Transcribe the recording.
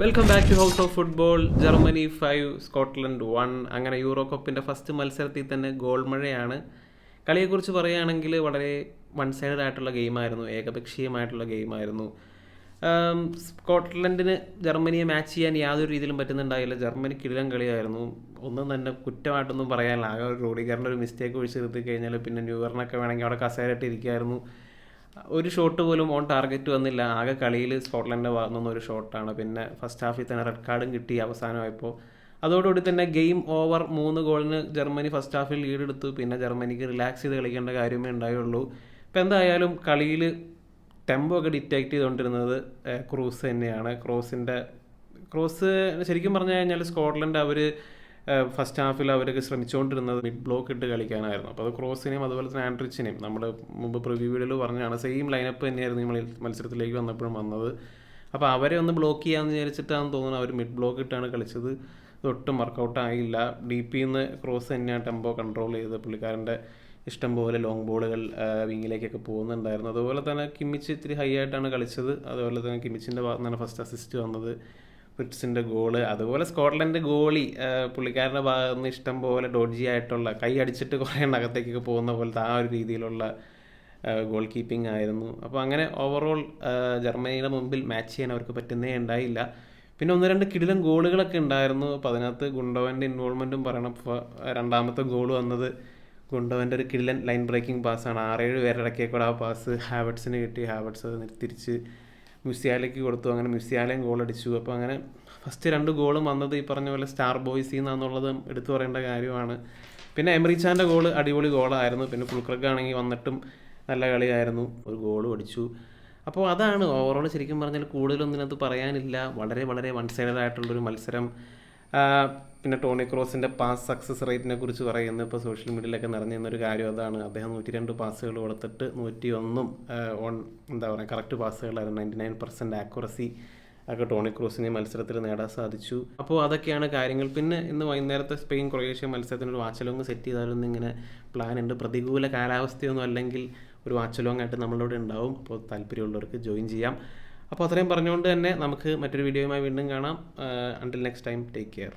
Welcome back to house of football Germany five Scotland one അങ്ങനെ Euro കപ്പിന്റെ first മത്സരത്തിൽ തന്നെ ഗോൾ മഴയാണ്. കളിയെക്കുറിച്ച് പറയുകയാണെങ്കിൽ വളരെ വൺ സൈഡഡ് ആയിട്ടുള്ള ഗെയിമായിരുന്നു ഏകപക്ഷീയമായിട്ടുള്ള ഗെയിമായിരുന്നു സ്കോട്ട്ലൻഡിന് ജർമ്മനിയെ മാച്ച് ചെയ്യാൻ യാതൊരു രീതിയിലും പറ്റുന്നുണ്ടായില്ല. ജർമ്മനി കിടിലം കളിയായിരുന്നു. ഒന്നും തന്നെ കുറ്റമായിട്ടൊന്നും പറയാനില്ല. ആകെ ഒരു ഒരു മിസ്റ്റേക്ക് ഒഴിച്ച് നിർത്തി കഴിഞ്ഞാൽ പിന്നെ ന്യൂവറിനൊക്കെ വേണമെങ്കിൽ അവിടെ കസേരയിട്ട് ഒരു ഷോട്ട് പോലും ഓൺ ടാർഗറ്റ് വന്നില്ല. ആകെ കളിയിൽ സ്കോട്ട്ലൻഡിന്റെ ഭാഗത്തുനിന്ന് ഒരു ഷോട്ടാണ് പിന്നെ ഫസ്റ്റ് ഹാഫിൽ തന്നെ റെഡ് കാർഡും കിട്ടി അവസാനമായപ്പോൾ അതോടുകൂടി തന്നെ ഗെയിം ഓവർ മൂന്ന് ഗോളിന് ജർമ്മനി ഫസ്റ്റ് ഹാഫിൽ ലീഡ് എടുത്തു. പിന്നെ ജർമ്മനിക്ക് റിലാക്സ് ചെയ്ത് കളിക്കേണ്ട കാര്യമേ ഉണ്ടായുള്ളൂ. ഇപ്പം എന്തായാലും കളിയിൽ ടെമ്പോ ഒക്കെ ഡിറ്റക്ട് ചെയ്തുകൊണ്ടിരുന്നത് ക്രൂസ് തന്നെയാണ്. ക്രോസിന്റെ ക്രോസ് ശരിക്കും പറഞ്ഞു കഴിഞ്ഞാൽ സ്കോട്ട്ലൻഡ് അവർ ഫസ്റ്റ് ഹാഫിൽ അവരൊക്കെ ശ്രമിച്ചുകൊണ്ടിരുന്നത് മിഡ് ബ്ലോക്ക് ഇട്ട് കളിക്കാനായിരുന്നു. അപ്പോൾ അത് ക്രോസിനെയും അതുപോലെ തന്നെ ആൻഡ്രിച്ചിനെയും നമ്മൾ മുമ്പ് പ്രിവ്യൂ വീഡിയോയിൽ പറഞ്ഞാണ് സെയിം ലൈനപ്പ് തന്നെയായിരുന്നു നമ്മൾ മത്സരത്തിലേക്ക് വന്നപ്പോഴും വന്നത്. അപ്പോൾ അവരെ ഒന്ന് ബ്ലോക്ക് ചെയ്യാമെന്ന് വിചാരിച്ചിട്ടാണെന്ന് തോന്നുന്നു അവർ മിഡ് ബ്ലോക്ക് ഇട്ടാണ് കളിച്ചത്. ഇതൊട്ടും വർക്കൗട്ട് ആയില്ല. ഡി നിന്ന് ക്രോസ് തന്നെയാണ് ടെമ്പോ കൺട്രോൾ ചെയ്ത് പുള്ളിക്കാരന്റെ ഇഷ്ടം പോലെ ലോങ് ബോളുകൾ വിങ്ങിലേക്കൊക്കെ പോകുന്നുണ്ടായിരുന്നു. അതുപോലെ തന്നെ കിമ്മിച്ച് ഇത്തിരി ഹൈ ആയിട്ടാണ് കളിച്ചത്. അതുപോലെ തന്നെ കിമ്മിച്ചിന്റെ ഭാഗത്ത് നിന്നാണ് ഫസ്റ്റ് അസിസ്റ്റ് വന്നത്. വിറ്റ്സിന്റെ ഗോൾ അതുപോലെ സ്കോട്ട്ലൻഡ് ഗോളി പുള്ളിക്കാരന്റെ ഭാഗത്ത് നിന്ന് ഇഷ്ടം പോലെ ഡോഡ്ജി ആയിട്ടുള്ള കൈ അടിച്ചിട്ട് കുറേ അകത്തേക്കൊക്കെ പോകുന്ന പോലത്തെ ആ ഒരു രീതിയിലുള്ള ഗോൾ കീപ്പിംഗ് ആയിരുന്നു. അപ്പോൾ അങ്ങനെ ഓവറോൾ ജർമ്മനിയുടെ മുമ്പിൽ മാച്ച് ചെയ്യാൻ അവർക്ക് പറ്റുന്നേ ഉണ്ടായില്ല. പിന്നെ ഒന്ന് രണ്ട് കിടിലൻ ഗോളുകളൊക്കെ ഉണ്ടായിരുന്നു. അപ്പോൾ അതിനകത്ത് ഗുണ്ടോവന്റെ ഇൻവോൾവ്മെന്റും പറയണം. ഇപ്പോൾ രണ്ടാമത്തെ ഗോൾ വന്നത് ഗുണ്ടോവന്റെ ഒരു കിടിലൻ ലൈൻ ബ്രേക്കിംഗ് പാസ്സാണ് ആറേഴ് പേരിടക്കിയ കൂടെ ആ പാസ് ഹാബിറ്റ്സിന് കിട്ടി. ഹാബിറ്റ്സ് അത് തിരിച്ച് മ്യൂസിയാലേക്ക് കൊടുത്തു. അങ്ങനെ മ്യൂസിയാലയും ഗോൾ അടിച്ചു അപ്പോൾ അങ്ങനെ ഫസ്റ്റ് രണ്ട് ഗോളും വന്നത് ഈ പറഞ്ഞ പോലെ സ്റ്റാർ ബോയ്സിൽ നിന്നുള്ളത് എടുത്തു പറയേണ്ട കാര്യമാണ്. പിന്നെ എമറിച്ചാന്റെ ഗോൾ അടിപൊളി ഗോളായിരുന്നു. പിന്നെ ഫുൾക്രക്ക് ആണെങ്കിൽ വന്നിട്ടും നല്ല കളിയായിരുന്നു. ഒരു ഗോളും അടിച്ചു. അപ്പോൾ അതാണ് ഓവറോൾ ശരിക്കും പറഞ്ഞാൽ കൂടുതലൊന്നും പറയാനില്ല. വളരെ വളരെ വൺ സൈഡഡ് ആയിട്ടുള്ളൊരു മത്സരം. പിന്നെ ടോണി ക്രോസിന്റെ പാസ് സക്സസ് റേറ്റിനെ കുറിച്ച് പറയുന്നത് ഇപ്പോൾ സോഷ്യൽ മീഡിയയിലൊക്കെ നിറഞ്ഞു ഒരു കാര്യം അതാണ്. അദ്ദേഹം നൂറ്റി രണ്ട് പാസ്സുകൾ കൊടുത്തിട്ട് നൂറ്റി ഒന്നും ഓൺ എന്താ പറയുക കറക്റ്റ് പാസ്സുകളായിരുന്നു നയന്റി നയൻ പെർസെന്റ് ആക്യുറസി ഒക്കെ ടോണി ക്രോസിനെ മത്സരത്തിൽ നേടാൻ സാധിച്ചു. അപ്പോൾ അതൊക്കെയാണ് കാര്യങ്ങൾ. പിന്നെ ഇന്ന് വൈകുന്നേരത്തെ സ്പെയിൻ ക്രൊയേഷ്യ മത്സരത്തിന് ഒരു വാച്ചലോങ് സെറ്റ് ചെയ്താലൊന്നും ഇങ്ങനെ പ്ലാൻ ഉണ്ട്. പ്രതികൂല കാലാവസ്ഥയൊന്നും അല്ലെങ്കിൽ ഒരു വാച്ചലോങ് ആയിട്ട് നമ്മളിവിടെ ഉണ്ടാവും. അപ്പോൾ താല്പര്യമുള്ളവർക്ക് ജോയിൻ ചെയ്യാം. അപ്പോൾ അത്രയും പറഞ്ഞുകൊണ്ട് തന്നെ നമുക്ക് മറ്റൊരു വീഡിയോയുമായി വീണ്ടും കാണാം. Until next time take care